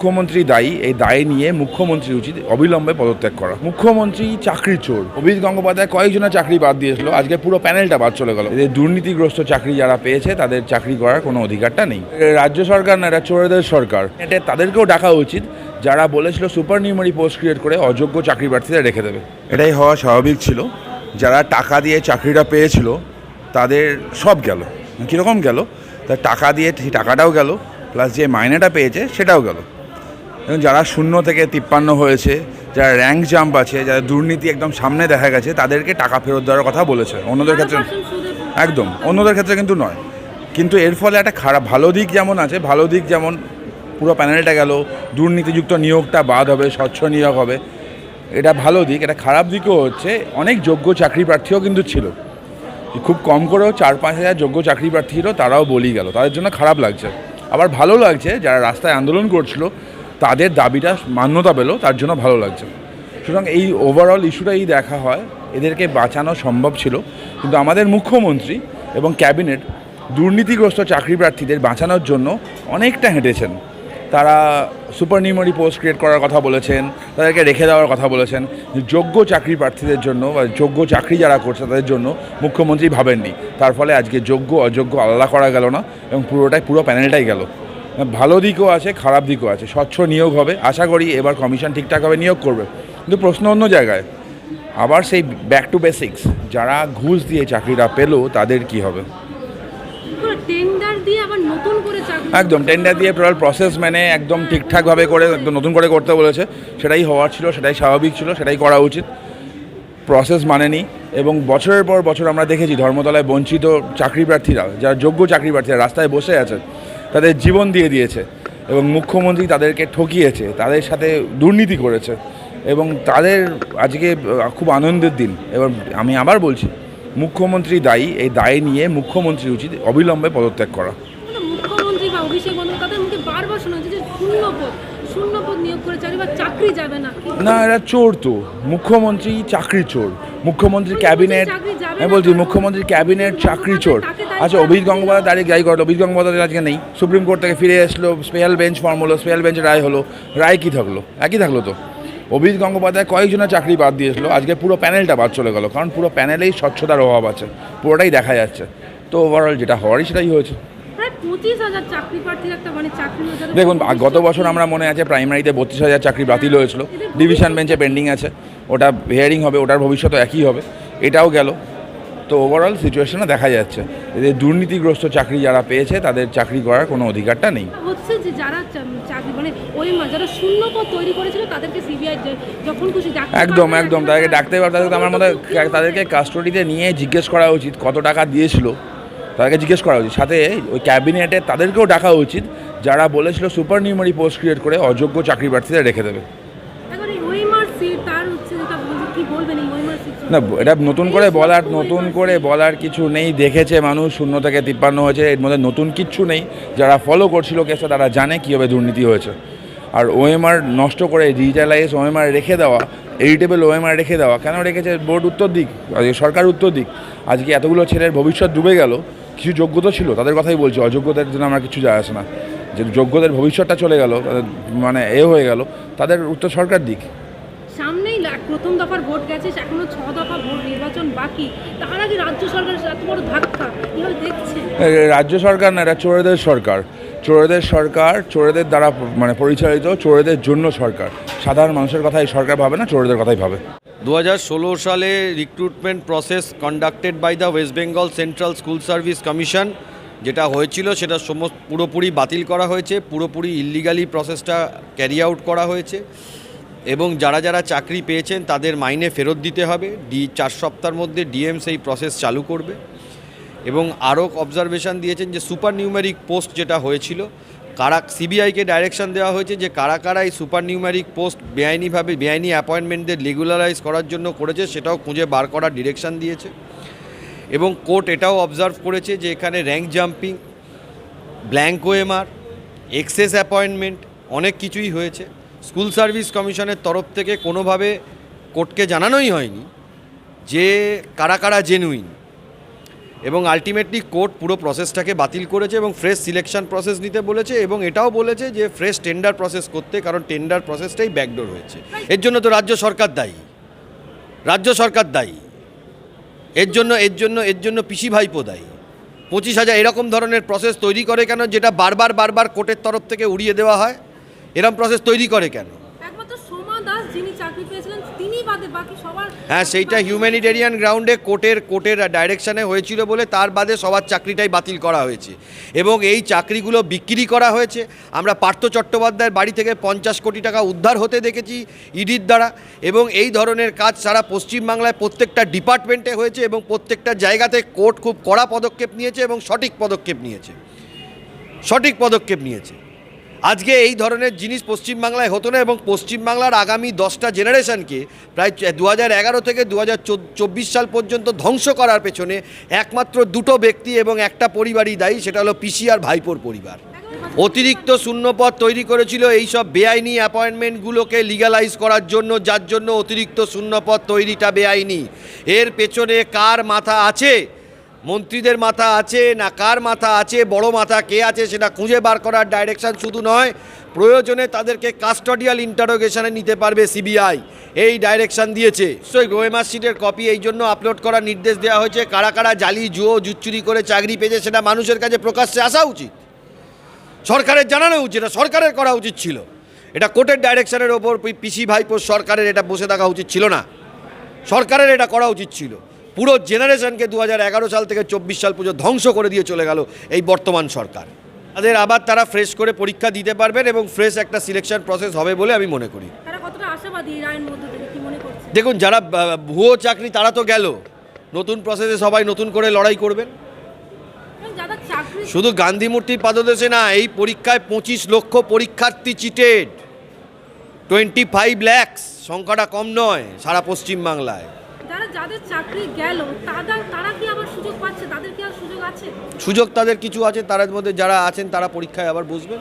মুখ্যমন্ত্রী দায়ী, এই দায় নিয়ে মুখ্যমন্ত্রী উচিত অবিলম্বে পদত্যাগ করা। মুখ্যমন্ত্রী চাকরি চোর। অভিজিৎ গঙ্গোপাধ্যায় কয়েকজনের চাকরি বাদ দিয়েছিল, আজকে পুরো প্যানেলটা বাদ চলে গেল। এদের দুর্নীতিগ্রস্ত চাকরি যারা পেয়েছে, তাদের চাকরি করার কোনো অধিকারটা নেই। রাজ্য সরকার না, এটা চোরদের সরকার। এটা তাদেরকেও ডাকা উচিত, যারা বলেছিল সুপার নিউমারি পোস্ট ক্রিয়েট করে অযোগ্য চাকরি প্রার্থীদের রেখে দেবে। এটাই হওয়া স্বাভাবিক ছিল। যারা টাকা দিয়ে চাকরিটা পেয়েছিল, তাদের সব গেল। কীরকম গেল? তার টাকা দিয়ে টাকাটাও গেল প্লাস যে মাইনেটা পেয়েছে, সেটাও গেল। এবং যারা শূন্য থেকে তিপ্পান্ন হয়েছে যারা র্যাঙ্ক জাম্প আছে যারা দুর্নীতি একদম সামনে দেখা গেছে তাদেরকে টাকা ফেরত দেওয়ার কথা বলেছে। অন্যদের ক্ষেত্রে একদম। অন্যদের ক্ষেত্রে কিন্তু নয়। কিন্তু এর ফলে একটা খারাপ ভালো দিক যেমন আছে ভালো দিক যেমন পুরো প্যানেলটা গেল দুর্নীতিযুক্ত নিয়োগটা বাদ হবে স্বচ্ছ নিয়োগ হবে এটা ভালো দিক। এটা খারাপ দিকও হচ্ছে অনেক যোগ্য চাকরি প্রার্থীও কিন্তু ছিল। খুব কম করেও চার পাঁচ হাজার যোগ্য চাকরি প্রার্থী ছিল তারাও বলি গেল। তাদের জন্য খারাপ লাগছে। আবার ভালো লাগছে যারা রাস্তায় আন্দোলন করছিল তাদের দাবিটা মান্যতা পেল, তার জন্য ভালো লাগছে। সুতরাং এই ওভারঅল ইস্যুটাই দেখা হয়। এদেরকে বাঁচানো সম্ভব ছিল। কিন্তু আমাদের মুখ্যমন্ত্রী এবং ক্যাবিনেট দুর্নীতিগ্রস্ত চাকরি প্রার্থীদের বাঁচানোর জন্য অনেকটা হেঁটেছেন। তারা সুপার নিউমারি পোস্ট ক্রিয়েট করার কথা বলেছেন, তাদেরকে রেখে দেওয়ার কথা বলেছেন। যোগ্য চাকরি প্রার্থীদের জন্য বা যোগ্য চাকরি যারা করছে, তাদের জন্য মুখ্যমন্ত্রী ভাবেননি। তার ফলে আজকে যোগ্য, অযোগ্য আলাদা করা গেল না এবং পুরোটাই, পুরো প্যানেলটাই গেল। ভালো দিকও আছে খারাপ দিকও আছে। স্বচ্ছ নিয়োগ হবে। আশা করি এবার কমিশন ঠিকঠাকভাবে নিয়োগ করবে। কিন্তু প্রশ্ন অন্য জায়গায় আবার সেই ব্যাক টু বেসিক্স যারা ঘুষ দিয়ে চাকরিটা পেল তাদের কি হবে? একদম টেন্ডার দিয়ে টোটাল প্রসেস মেনে একদম ঠিকঠাকভাবে করে একদম নতুন করে করতে বলেছে। সেটাই হওয়ার ছিল সেটাই স্বাভাবিক ছিল সেটাই করা উচিত। প্রসেস মানেনি এবং বছরের পর বছর আমরা দেখেছি ধর্মতলায় বঞ্চিত চাকরি প্রার্থীরা যারা যোগ্য চাকরি প্রার্থীরা রাস্তায় বসে আছে তাদের জীবন দিয়ে দিয়েছে এবং মুখ্যমন্ত্রী তাদেরকে ঠকিয়েছে, তাদের সাথে দুর্নীতি করেছে এবং তাদের আজকে খুব আনন্দের দিন। এবার আমি আবার বলছি, মুখ্যমন্ত্রী দায়ী, এই দায় নিয়ে মুখ্যমন্ত্রী উচিত অবিলম্বে পদত্যাগ করা। মানে মুখ্যমন্ত্রী বা অভিষেক বা চাকরি যাবে না? না এরা চোর তো। মুখ্যমন্ত্রী চাকরি চোর। মুখ্যমন্ত্রী ক্যাবিনেট আমি বলছি তার- মুখ্যমন্ত্রী ক্যাবিনেট চাকরি চোর। আচ্ছা অভিজিৎ গঙ্গোপাধ্যায় তারিখ যাই করল অভিজিৎ গঙ্গোপাধ্যায় আজকে নেই। সুপ্রিম কোর্ট থেকে ফিরে এসলো স্পেশাল বেঞ্চ ফর্ম হলো স্পেশাল বেঞ্চে রায় হলো। রায় কী থাকল? একই থাকল তো। অভিজিৎ গঙ্গোপাধ্যায় কয়েকজনের চাকরি বাদ দিয়েছিল আজকে পুরো প্যানেলটা বাদ চলে গেল কারণ পুরো প্যানেলেই স্বচ্ছতার অভাব আছে। পুরোটাই দেখা যাচ্ছে। তো ওভারঅল যেটা হওয়ারই সেটাই হয়েছে। পঁচিশ হাজার চাকরি প্রার্থীর একটা মানে চাকরি দেখুন গত বছর আমরা মনে আছে প্রাইমারিতে বত্রিশ হাজার চাকরি বাতিল হয়েছিল। ডিভিশন বেঞ্চে পেন্ডিং আছে। ওটা হিয়ারিং হবে ওটার ভবিষ্যৎ একই হবে। এটাও গেল। তো ওভারঅল সিচুয়েশনে দেখা যাচ্ছে। এদের দুর্নীতিগ্রস্ত চাকরি যারা পেয়েছে তাদের চাকরি করার কোনো অধিকারটা নেই। হচ্ছে যে যারা চাকরি মানে ওই যারা শূন্য পদ তৈরি করেছিল তাদেরকে সিবিআই যখন খুশি একদম একদম তাদেরকে ডাকতে পারে তাদেরকে আমার মনে তাদেরকে কাস্টডিতে নিয়ে জিজ্ঞেস করা উচিত কত টাকা দিয়েছিল। তাদেরকে জিজ্ঞেস করা উচিত। সাথে ওই ক্যাবিনেটে তাদেরকেও ডাকা উচিত যারা বলেছিল সুপার নিউমারি পোস্ট ক্রিয়েট করে অযোগ্য চাকরি প্রার্থীদের রেখে দেবে। না এটা নতুন করে বলার নতুন করে বলার কিছু নেই দেখেছে মানুষ শূন্য থেকে তিপ্পান্ন হয়েছে এর মধ্যে নতুন কিচ্ছু নেই যারা ফলো করছিল কেসটা তারা জানে কীভাবে দুর্নীতি হয়েছে। আর ওএমআর নষ্ট করে ডিজিটালাইজ ওএমআর রেখে দেওয়া এডিটেবল ওএমআর রেখে দেওয়া কেন রেখেছে? বোর্ড উত্তর দিক সরকার উত্তর দিক। আজকে এতগুলো ছেলের ভবিষ্যৎ ডুবে গেল কিছু যোগ্যতা ছিল তাদের কথাই বলছি অযোগ্যতার জন্য আমার কিছু যায় আসে না। যে যোগ্যদের ভবিষ্যৎটা চলে গেল তাদের মানে এ হয়ে গেল তাদের উত্তর সরকার দিক। সামনেই প্রথম দফার ভোট গেছে এখনও ছ দফা ভোট নির্বাচন বাকি। তার আগে রাজ্য সরকারের এত বড় ধাক্কা দেখছে রাজ্য সরকার না এটা চোরেদের সরকার। চোরেদের সরকার চোরেদের দ্বারা মানে পরিচালিত চোরেদের জন্য সরকার। সাধারণ মানুষের কথাই সরকার ভাবে না চোরেদের কথাই ভাবে। দু হাজার ষোলো সালে recruitment process conducted by the West Bengal central school service commission যেটা হয়েছিল সেটা সমস্ত পুরোপুরি বাতিল করা হয়েছে, পুরোপুরি ইলিগালি প্রসেসটা ক্যারি আউট করা হয়েছে। এবং যারা যারা চাকরি পেয়েছেন তাদের মাইনে ফেরত দিতে হবে। ডি চার সপ্তাহের মধ্যে ডিএম সেই প্রসেস চালু করবে। এবং আরও অবজারভেশন দিয়েছেন যে সুপার নিউমেরিক পোস্ট যেটা হয়েছিল কারা সিবিআইকে ডাইরেকশন দেওয়া হয়েছে যে কারা কারা এই সুপার নিউমেরিক পোস্ট বেআইনিভাবে, বেআইনি অ্যাপয়েন্টমেন্টদের রেগুলারাইজ করার জন্য করেছে সেটাও খুঁজে বার করার ডিরেকশন দিয়েছে। এবং কোর্ট এটাও অবজার্ভ করেছে যে এখানে rank jumping blank OMR excess appointment অনেক কিছুই হয়েছে। স্কুল সার্ভিস কমিশনের তরফ থেকে কোনোভাবে কোর্টকে জানানোই হয়নি যে কারা কারা জেনুইন এবং আলটিমেটলি কোর্ট পুরো প্রসেসটাকে বাতিল করেছে এবং ফ্রেশ সিলেকশন প্রসেস নিতে বলেছে এবং এটাও বলেছে যে ফ্রেশ টেন্ডার প্রসেস করতে, কারণ টেন্ডার প্রসেসটাই ব্যাকডোর হয়েছে। এর জন্য তো রাজ্য সরকার দায়ী। রাজ্য সরকার দায়ী। এর জন্য এর জন্য এর জন্য পিসি ভাইপো দায়ী। পঁচিশ হাজার এরকম ধরনের প্রসেস তৈরি করে কেন, যেটা বারবার বারবার কোর্টের তরফ থেকে উড়িয়ে দেওয়া হয়? এরকম প্রসেস তৈরি করে কেন? হ্যাঁ সেইটা হিউম্যানিটেরিয়ান গ্রাউন্ডে কোর্টের কোর্টের ডাইরেকশনে হয়েছিল বলে তার বাদে সবার চাকরিটাই বাতিল করা হয়েছে। এবং এই চাকরিগুলো বিক্রি করা হয়েছে। আমরা পার্থ চট্টোপাধ্যায়ের বাড়ি থেকে পঞ্চাশ কোটি টাকা উদ্ধার হতে দেখেছি ইডির দ্বারা। এবং এই ধরনের কাজ সারা পশ্চিমবাংলায় প্রত্যেকটা ডিপার্টমেন্টে হয়েছে এবং প্রত্যেকটা জায়গাতে কোর্ট খুব কড়া পদক্ষেপ নিয়েছে এবং সঠিক পদক্ষেপ নিয়েছে। সঠিক পদক্ষেপ নিয়েছে। আজকে এই ধরনের জিনিস পশ্চিমবাংলায় হতো না এবং পশ্চিমবাংলার আগামী দশটা জেনারেশনকে প্রায় দু এগারো থেকে দু সাল পর্যন্ত ধ্বংস করার পেছনে একমাত্র দুটো ব্যক্তি এবং একটা পরিবারই দায়ী, সেটা হলো পিসি আর ভাইপোর পরিবার। অতিরিক্ত শূন্যপদ তৈরি করেছিল এই সব বেআইনি অ্যাপয়েন্টমেন্টগুলোকে লিগালাইজ করার জন্য, যার জন্য অতিরিক্ত শূন্যপদ তৈরিটা বেআইনি। এর পেছনে কার মাথা আছে? মন্ত্রীদের মাথা আছে, না কার মাথা আছে, বড় মাথা কে আছে সেটা খুঁজে বার করার ডাইরেকশান শুধু নয়, প্রয়োজনে তাদেরকে কাস্টডিয়াল ইন্টারোগেশনে নিতে পারবে সিবিআই এই ডাইরেকশান দিয়েছে। গোয়েমার শিটের কপি এই জন্য আপলোড করার নির্দেশ দেওয়া হয়েছে। কারা কারা জালি, জুয়ো, জুচ্চুরি করে চাকরি পেয়েছে সেটা মানুষের কাছে প্রকাশ্যে আসা উচিত। সরকারের জানানো উচিত, এটা সরকারের করা উচিত ছিল। এটা কোর্টের ডাইরেকশনের ওপর পিসি ভাইপো সরকারের এটা বসে থাকা উচিত ছিল না। সরকারের এটা করা উচিত ছিল। পুরো জেনারেশনকে দু হাজার এগারো সাল থেকে চব্বিশ সাল পর্যন্ত ধ্বংস করে দিয়ে চলে গেল এই বর্তমান সরকার। তাদের আবার তারা ফ্রেশ করে পরীক্ষা দিতে পারবেন এবং ফ্রেশ একটা সিলেকশন প্রসেস হবে বলে আমি মনে করি। দেখুন যারা ভুয়ো চাকরি তারা তো গেল। নতুন প্রসেসে সবাই নতুন করে লড়াই করবেন। শুধু গান্ধী মূর্তির পাদদেশে না এই পরীক্ষায় পঁচিশ লক্ষ পরীক্ষার্থী চিটেড টোয়েন্টি ফাইভ ল্যাক্স সংখ্যাটা কম নয় সারা পশ্চিমবাংলায়। যারা যাদের চাকরি গেল তারা কি আবার সুযোগ পাচ্ছে? তাদের কি আর সুযোগ আছে? সুযোগ তাদের কিছু আছে, তাদের মধ্যে যারা আছেন তারা পরীক্ষায় আবার বসবেন।